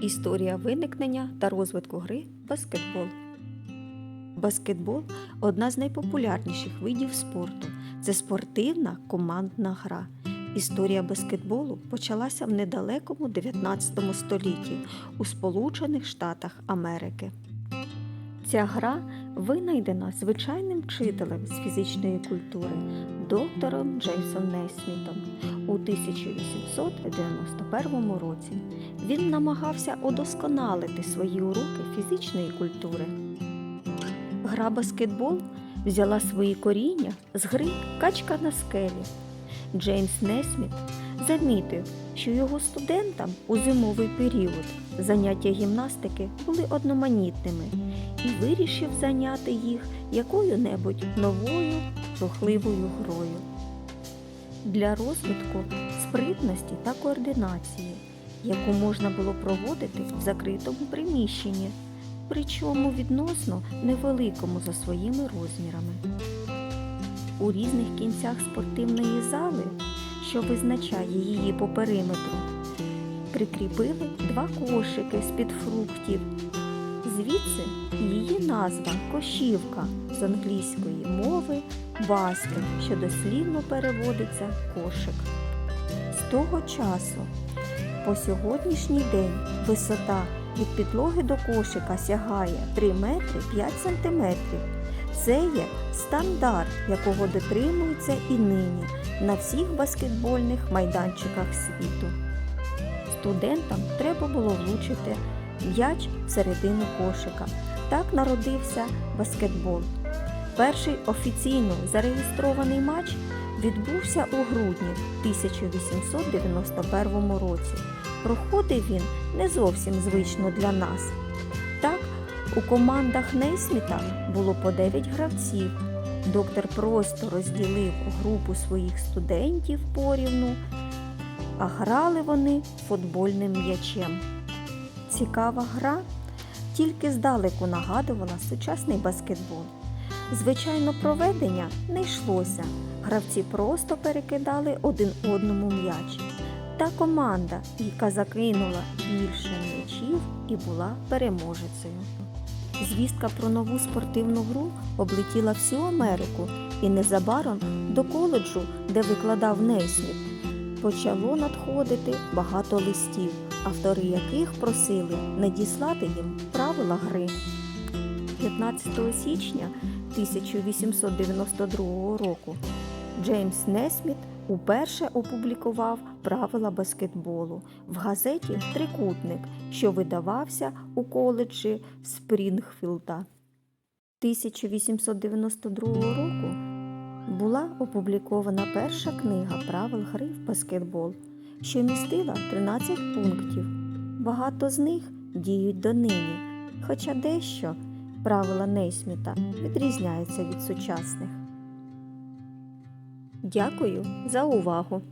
Історія виникнення та розвитку гри баскетбол. Баскетбол одна з найпопулярніших видів спорту. Це спортивна командна гра. Історія баскетболу почалася в недалекому 19 столітті у Сполучених Штатах Америки. Ця гра винайдена звичайним вчителем з фізичної культури доктором Джейсом Нейсмітом у 1891 році. Він намагався удосконалити свої уроки фізичної культури. Гра баскетбол взяла свої коріння з гри Качка на скелі. Джеймс Несміт замітив, що його студентам у зимовий період заняття гімнастики були одноманітними і вирішив зайняти їх якою-небудь новою рухливою грою. Для розвитку спритності та координації, яку можна було проводити в закритому приміщенні, причому відносно невеликому за своїми розмірами. У різних кінцях спортивної зали, що визначає її по периметру, прикріпили два кошики з-під фруктів. Звідси її назва кошівка з англійської мови баскет, що дослівно переводиться кошик. З того часу по сьогоднішній день висота від підлоги до кошика сягає 3 метри 5 сантиметрів. Це є стандарт, якого дотримуються і нині на всіх баскетбольних майданчиках світу. Студентам треба було влучити м'яч всередину кошика. Так народився баскетбол. Перший офіційно зареєстрований матч відбувся у грудні 1891 році. Проходив він не зовсім звично для нас. Так, у командах Нейсміта було по 9 гравців. Доктор просто розділив групу своїх студентів порівну, а грали вони футбольним м'ячем. Цікава гра тільки здалеку нагадувала сучасний баскетбол. Звичайно, проведення не йшлося. Гравці просто перекидали один одному м'яч. Та команда, яка закинула більше м'ячів і була переможецею. Звістка про нову спортивну гру облетіла всю Америку і незабаром до коледжу, де викладав Нейсміт, почало надходити багато листів, автори яких просили надіслати їм правила гри. 15 січня 1892 року Джеймс Несміт уперше опублікував правила баскетболу в газеті Трикутник, що видавався у коледжі Спрінгфілда. 1892 року була опублікована перша книга правил гри в баскетбол, що містила 13 пунктів. Багато з них діють донині, хоча дещо правила Нейсміта відрізняються від сучасних. Дякую за увагу!